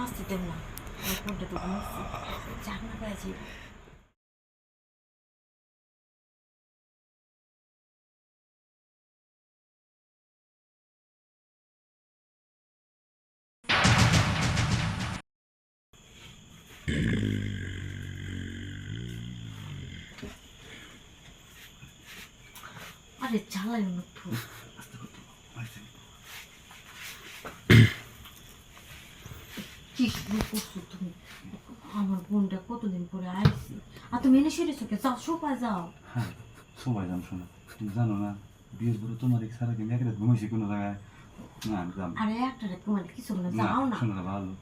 আসতে দেব না আমার ফোনটা তো ঘুমাচ্ছি জাগনা পেয়েছি আরে জ্বালাই না তো কি শুরু করছ তুমি? আমার বোনটা কতদিন পরে আইছি আর তুমি এনে সেরেছো কে যাও সোফায় যাও। হ্যাঁ সময় যাম শোনো। তুমি জানো না বিয়ের পরে তোমার এক সারা দিন এক রাত ঘুমাইছি কোনো জায়গায়? না আমি যাম আরে একটা রে তোমার কিছু না যাও না। শোনো ভালো।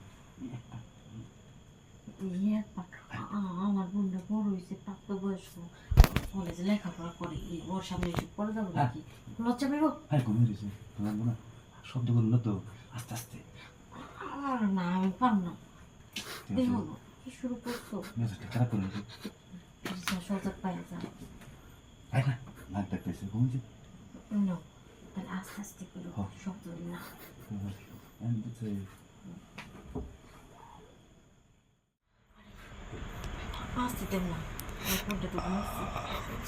আমার বোনটা বড় হয়েছে প্রাপ্ত বয়স্ক। কলেজে লেখাপড়া করে ওর সামনে এসে পড়ে যাব নাকি? লজ্জা পেব হ্যাঁ ঘুমিয়ে রয়েছে। লাগবো না। শব্দ তো আস্তে আস্তে। আর না আমি পারব না দেখো না কি শুরু করছ মেজাজটা খারাপ করে দিয়েছে যা সজাগ পাই যা আয় না নাক ডাকতেছে ঘুমিয়েছে No, তাহলে আস্তে আস্তে করো। শব্দ না আমি দেব না আমার ফোনটা তো ঘুমাচ্ছি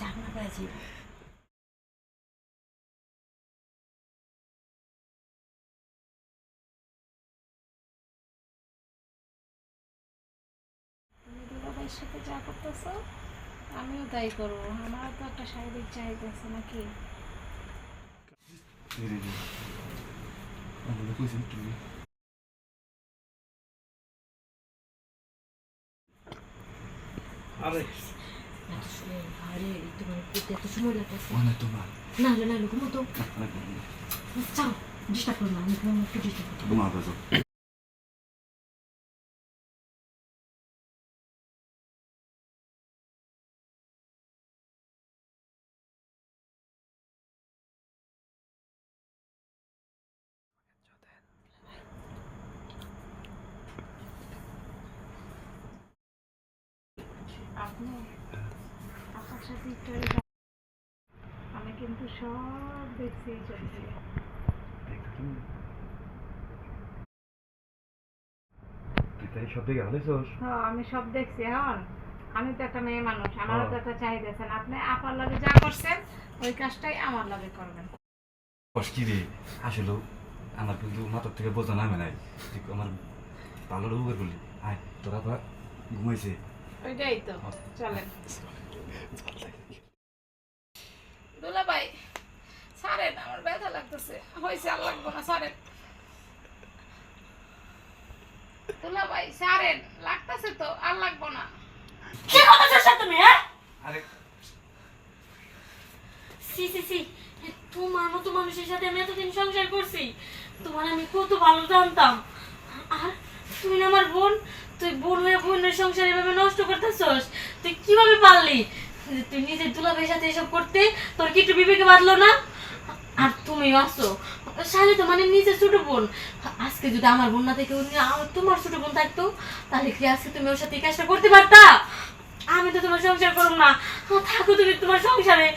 জাগনা দুলাভাইয়ের সাথে যা করতেছো আমিও তাই করব। আমারও তো একটা শারীরিক চাহিদা আছে নাকি? আরে। আরে তোমার করতে এত সময় লাগতেছে তোমার না হলে না হলে ঘুমো তো না, না, না, চাও ডিস্টার্ব করো না আমি ঘুমাবো একটু ডিস্টার্ব করো। ঘুমাও তো আপনি আমি কিন্তু সব দেখছি। তুই সব হালেছস হ্যাঁ আমি সব দেখছি এখন। আমি তো একটা মেয়ে মানুষ আমারও তো। একটা চাহিদা আছে। আপনি আপনার লগে যা করছেন ওই কাজটাই আমার লগে করবেন। রে? আসলে আমার কিন্তু মাথার থেকে বোঝা নামে নাই। আমার ভালো করলি? আয় তোরা তো ঘুমাইছে। ওইটাই তো চলেন দুলাভাই সারেন আমার ব্যথা লাগতেছে। হয়েছে আর লাগবো না সারেন। দুলাভাই সারেন লাগতেছে তো আর লাগবো না। কি করতেছো তুমি হ্যাঁ? আরে। সি সি সি তোমার মতো মানুষের সাথে আমি এতদিন সংসার করছি। তোমার আমি কত ভালো জানতাম। তুই না আমার বোন তুই বোন হয়ে বোনের সংসার এভাবে নষ্ট করতেছস? তুই কীভাবে পারলি? তুই নিজের দুলাভাইয়ের সাথে এসব করতে? তোর কি একটু বিবেকে বাঁধলো না? আর তুমি আসো শালি তো মানে নিজের ছোট বোন। আজকে যদি আমার বোন না থেকে তোমার ছোট বোন থাকতো তাহলে কি আজকে তুমি ওর সাথে এই কাজটা করতে পারতা? আমি তো তোমার সংসার করব না। থাকো তুমি তোমার সংসারে।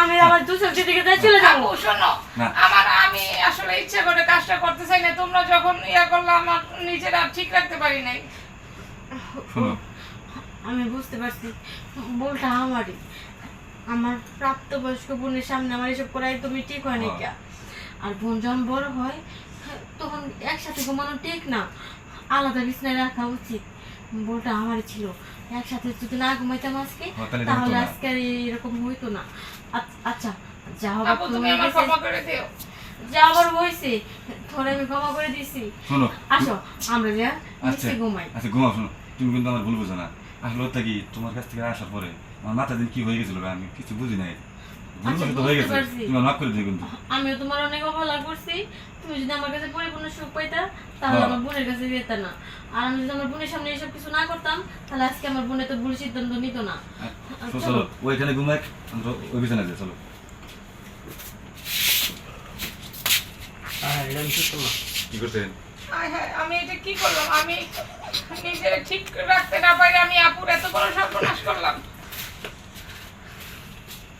আমি আমার দুসর দিকে যাই চলে যাব। শোনো। না। আমার আমি আসলে ইচ্ছে করে কাজটা করতে চাই না। তোমরা যখন ইয়া করলে আমার নিজেরা ঠিক রাখতে পারি নাই। শোনো। আমি বুঝতে পারছি। বলটা আমারই। আমার প্রাপ্তবয়স্ক বোনের সামনে আমার এসব করা একদমই ঠিক হয় না। আর বোন যখন বড় হয় তখন একসাথে ঘুমানো ঠিক না। আলাদা বিছনায় রাখা উচিত। বলটা আমারই ছিল। একসাথে যদি না ঘুমাইতাম আজকে হ্যাঁ, তাহলে। আজকে আর এরকম হইতো না। আচ্ছা- আচ্ছা যা হবে তুমি আমার ক্ষমা করে দিও। যা আবার তোরে আমি ক্ষমা করে দিছি। শোনো। আসো আমরা যা আচ্ছা ঘুমাই। আচ্ছা ঘুমাও শোনো। তুমি কিন্তু আমার ভুল বুঝো না। আসলে ওটা কি তোমার কাছ থেকে আসার পরে আমার মাথা দিন কি হয়ে গেছিল আমি কিছু বুঝি নাই। আচ্ছা, আমিও তোমার অনেক অবহেলা করছি। তুমি যদি আমার কাছে পরিপূর্ণ সুখ পাইতা তাহলে হ্যাঁ। আমার বোনের কাছে যেত না। আর আমি যদি আমার বোনের সামনে এসব কিছু না করতাম তাহলে আজকে আমার বোনে তো ভুল সিদ্ধান্ত নিত না। ওইখানে ঘুমাক আমরা ওই বিছানায় চলো আরে এটা আমি ঠিক করলাম কি হায় হায়, আমি এটা কি করলাম? আমি নিজের ঠিক রাখতে না পারি আমি আপুর এত বড় সর্বনাশ করলাম।